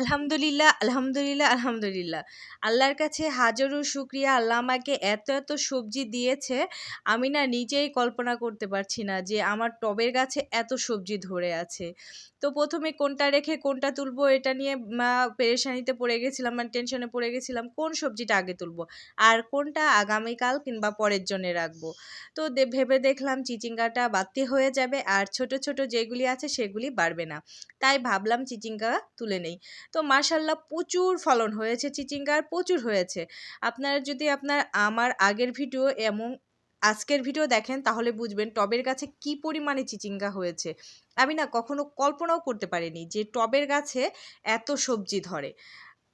আলহামদুলিল্লাহ, আলহামদুলিল্লাহ, আলহামদুলিল্লাহ। আল্লাহর কাছে হাজারো শুকরিয়া আল্লাহ আমাকে এত, এত সবজি দিয়েছে আমি না নিজেই কল্পনা করতে পারছি না যে আমার টবের গাছে এত সবজি ধরে আছে। তো প্রথমে কোনটা রেখে কোনটা তুলবো এটা নিয়ে মা পেরেশানিতে পড়ে গেছিলাম মানে টেনশনে পড়ে গেছিলাম কোন সবজিটা আগে তুলবো আর কোনটা আগামীকাল কিংবা পরের জন্যে রাখব। তো ভেবে দেখলাম চিচিঙ্গাটা বাড়তি হয়ে যাবে আর ছোট, ছোট যেগুলি আছে সেগুলি বাড়বে না। তাই ভাবলাম চিচিঙ্গা তুলে নেই। তো মাশাআল্লাহ প্রচুর ফলন হয়েছে, চিচিঙ্গার প্রচুর হয়েছে। আপনারা যদি আপনার, আমার আগের ভিডিও এমন আজকের ভিডিও দেখেন, তাহলে বুঝবেন টবের গাছে কি পরিমাণে চিচিঙ্গা হয়েছে। আমি না কখনো কল্পনাও করতে পারিনি যে টবের গাছে এত সবজি ধরে।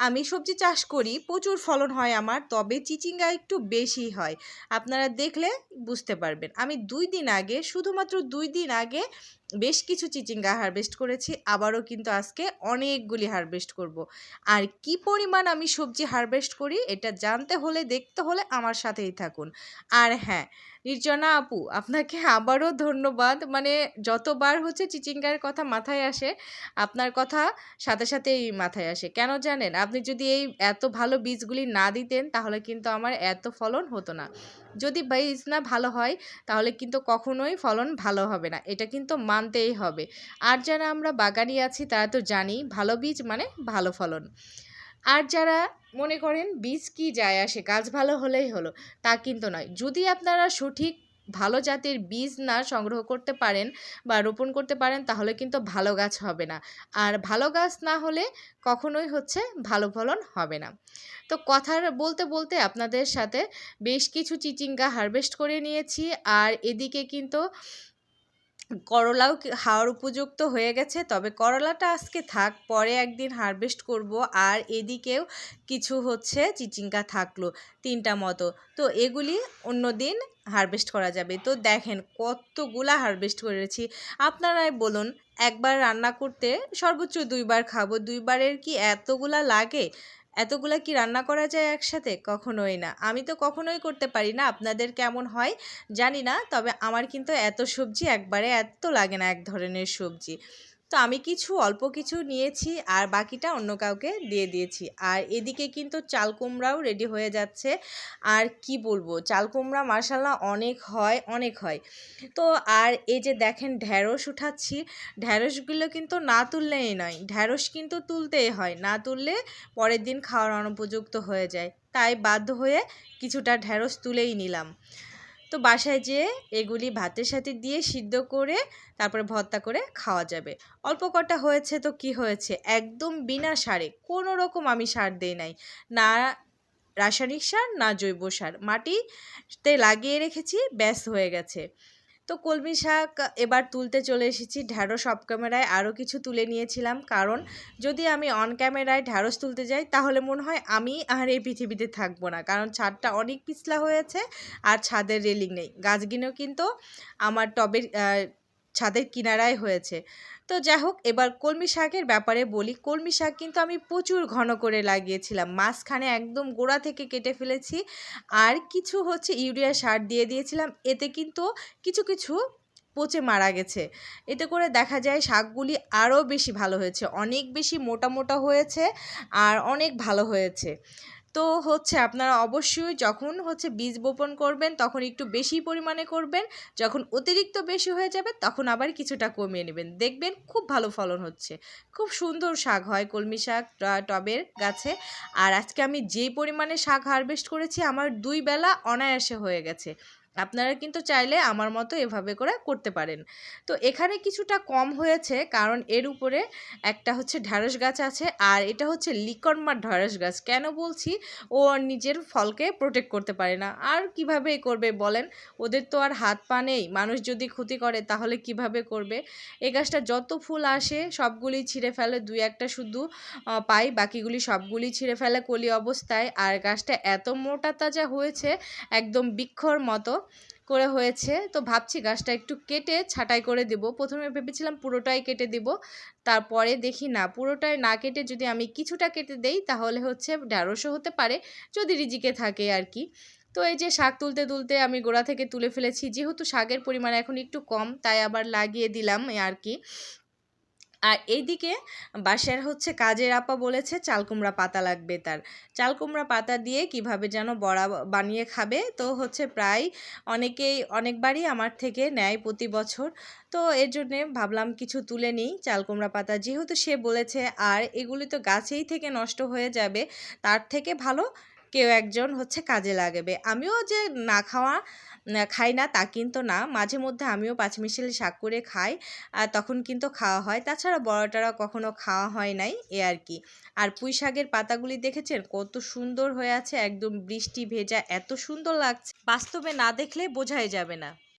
আমি সবজি চাষ করি, প্রচুর ফলন হয় আমার, তবে চিচিঙ্গা একটু বেশি হয়। আপনারা দেখলে বুঝতে পারবেন। আমি দুই দিন আগে, শুধুমাত্র দুই দিন আগে বেশ কিছু চিচিঙ্গা হারভেস্ট করেছি, আবারও কিন্তু আজকে অনেকগুলি হারভেস্ট করব। আর কি পরিমাণ আমি সবজি হারভেস্ট করি, এটা জানতে হলে, দেখতে হলে আমার সাথেই থাকুন। আর হ্যাঁ নির্জনা আপু, আপনাকে আবারও ধন্যবাদ। মানে যতবার হচ্ছে চিচিঙ্গার কথা মাথায় আসে, আপনার কথা সাথে সাথেই মাথায় আসে। কেন জানেন, আপনি যদি এই এত ভালো বীজগুলি না দিতেন, তাহলে কিন্তু আমার এত ফলন হতো না। যদি বীজ না ভালো হয়, তাহলে কিন্তু কখনোই ফলন ভালো হবে না। এটা কিন্তু মানতেই হবে। আর যারা আমরা বাগানি আছি, তারা তো জানি ভালো বীজ মানে ভালো ফলন। আর যারা মনে করেন বীজ কি যায় আসে, গাছ ভালো হলেই হলো, তা কিন্তু নয়। যদি আপনারা সঠিক ভালো জাতের বীজ না সংগ্রহ করতে পারেন বা রোপণ করতে পারেন, তাহলে কিন্তু ভালো গাছ হবে না। আর ভালো গাছ না হলে কখনোই হচ্ছে ভালো ফলন হবে না। তো কথার বলতে বলতে আপনাদের সাথে বেশ কিছু চিচিঙ্গা হারভেস্ট করে নিয়েছি। আর এদিকে কিন্তু করলাও খাওয়ার উপযুক্ত হয়ে গেছে। তবে করলাটা আজকে থাক, পরে একদিন হারভেস্ট করব। আর এদিকেও কিছু হচ্ছে চিচিঙ্কা থাকল তিনটা মতো। তো এগুলি অন্য দিন হারভেস্ট করা যাবে। তো দেখেন কতগুলা হারভেস্ট করেছি। আপনারাই বলুন, একবার রান্না করতে সর্বোচ্চ দুইবার খাব। দুইবারের কি এতগুলা লাগে? এতগুলা কি রান্না করা যায় একসাথে? কখনোই না। আমি তো কখনোই করতে পারি না। আপনাদের কেমন হয় জানি না, তবে আমার কিন্তু এত সবজি একবারে এত লাগে না এক ধরনের সবজি। তো আমি কিছু অল্প কিছু নিয়েছি আর বাকিটা অন্য কাউকে দিয়ে দিয়েছি। আর এদিকে কিন্তু চাল কুমড়াও রেডি হয়ে যাচ্ছে। আর কি বলব, চাল কুমড়া মার্শাল্লাহ অনেক হয় অনেক হয়। তো আর এই যে দেখেন ঢ্যাঁড়স উঠাচ্ছি ঢ্যাঁড়সগুলো কিন্তু না তুললেই নয়। ঢ্যাঁড়স কিন্তু তুলতেই হয়, না তুললে পরের দিন খাওয়ার অনুপযুক্ত হয়ে যায়। তাই বাধ্য হয়ে কিছুটা ঢ্যাঁড়স তুলেই নিলাম। তো বাসায় যেয়ে এগুলি ভাতের সাথে দিয়ে সিদ্ধ করে তারপরে ভর্তা করে খাওয়া যাবে। অল্প কটা হয়েছে তো কি হয়েছে? একদম বিনা সারে, কোনো রকম আমি সার দিই নাই। না রাসায়নিক সার, না জৈব সার। মাটিতে লাগিয়ে রেখেছি ব্যাস হয়ে গেছে। তো কলমি শাক এবার তুলতে চলে এসেছি। ঢ্যাঁড়স অফ ক্যামেরায় আরও কিছু তুলে নিয়েছিলাম। কারণ যদি আমি অন ক্যামেরায় ঢ্যাঁড়স তুলতে যাই, তাহলে মনে হয় আমি আর এই পৃথিবীতে থাকব না। কারণ ছাদটা অনেক পিছলা হয়েছে আর ছাদের রেলিং নেই। গাছগুলো কিন্তু আমার টবের ছাদের কিনারায় হয়েছে। তো যাই হোক, এবার কলমি শাকের ব্যাপারে বলি। কলমি শাক কিন্তু আমি প্রচুর ঘন করে লাগিয়েছিলাম। মাঝখানে একদম গোড়া থেকে কেটে ফেলেছি। আর কিছু হচ্ছে ইউরিয়া সার দিয়ে দিয়েছিলাম। এতে কিন্তু কিছু কিছু পচে মারা গেছে। এতে করে দেখা যায় শাকগুলি আরও বেশি ভালো হয়েছে। অনেক বেশি মোটা মোটা হয়েছে আর অনেক ভালো হয়েছে। তো হচ্ছে আপনারা অবশ্যই যখন হচ্ছে বীজ বপন করবেন, তখন একটু বেশি পরিমাণে করবেন। যখন অতিরিক্ত বেশি হয়ে যাবে, তখন আবার কিছুটা কমিয়ে নেবেন। দেখবেন খুব ভালো ফলন হচ্ছে। খুব সুন্দর শাক হয় কলমি শাক টবের গাছে। আর আজকে আমি যেই পরিমাণে শাক হারভেস্ট করেছি, আমার দুই বেলা অনায়াসে হয়ে গেছে। আপনারা কিন্তু চাইলে আমার মতো এভাবে করে করতে পারেন। তো এখানে কিছুটা কম হয়েছে কারণ এর উপরে একটা হচ্ছে ঢ্যাঁড়স গাছ আছে আর এটা হচ্ছে লিকনমার ঢ্যাঁড়স গাছ। কেন বলছি? ও নিজের ফলকে প্রোটেক্ট করতে পারে না। আর কীভাবে করবে বলেন? ওদের তো আর হাত পা নেই। মানুষ যদি ক্ষতি করে তাহলে কীভাবে করবে? এ গাছটা যত ফুল আসে সবগুলি ছিঁড়ে ফেলে, দুই একটা শুধু পাই, বাকিগুলি সবগুলি ছিঁড়ে ফেলে কলি অবস্থায়। আর গাছটা এত মোটা তাজা হয়েছে, একদম বৃক্ষর মতো। করে হয়েছে। তো ভাবছি গাছটা একটু কেটে ছাটাই করে দেব। প্রথমে ভেবেছিলাম পুরোটাই কেটে দেব, তারপরে দেখি না, পুরোটাই না কেটে যদি আমি কিছুটা কেটে দেই তাহলে হচ্ছে ঢ্যাঁড়সও হতে পারে, যদি রিজিকে থাকে আর কি। তো এই যে শাক তুলতে তুলতে আমি গোড়া থেকে তুলে ফেলেছি, যেহেতু শাকের পরিমাণ এখন একটু কম, তাই আবার লাগিয়ে দিলাম আর কি। আর এইদিকে বাসার হচ্ছে কাজের আপা বলেছে চালকুমড়া পাতা লাগবে তার। চাল কুমড়া পাতা দিয়ে কীভাবে যেন বড়া বানিয়ে খাবে, তো হচ্ছে প্রায় অনেকেই অনেকবারই আমার থেকে নেয় প্রতি বছর। তো এর জন্যে ভাবলাম কিছু তুলে নিই চাল কুমড়া পাতা। যেহেতু সে বলেছে, আর এগুলি তো গাছেই থেকে নষ্ট হয়ে যাবে, তার থেকে ভালো। কেউ একজন হচ্ছে কাজে লাগাবে। আমিও যে না খাওয়া খাই না তা কিন্তু না। মাঝে মধ্যে আমিও পাঁচমিশালি শাক করে খাই আর তখন কিন্তু খাওয়া হয়। তাছাড়া বড়টারা কখনো খাওয়া হয় নাই, এ আর কি। আর পুঁই শাকের পাতাগুলি দেখেছেন? কত সুন্দর হয়ে আছে, একদম বৃষ্টি ভেজা, এত সুন্দর লাগছে। বাস্তবে না দেখলে বোঝাই যাবে না।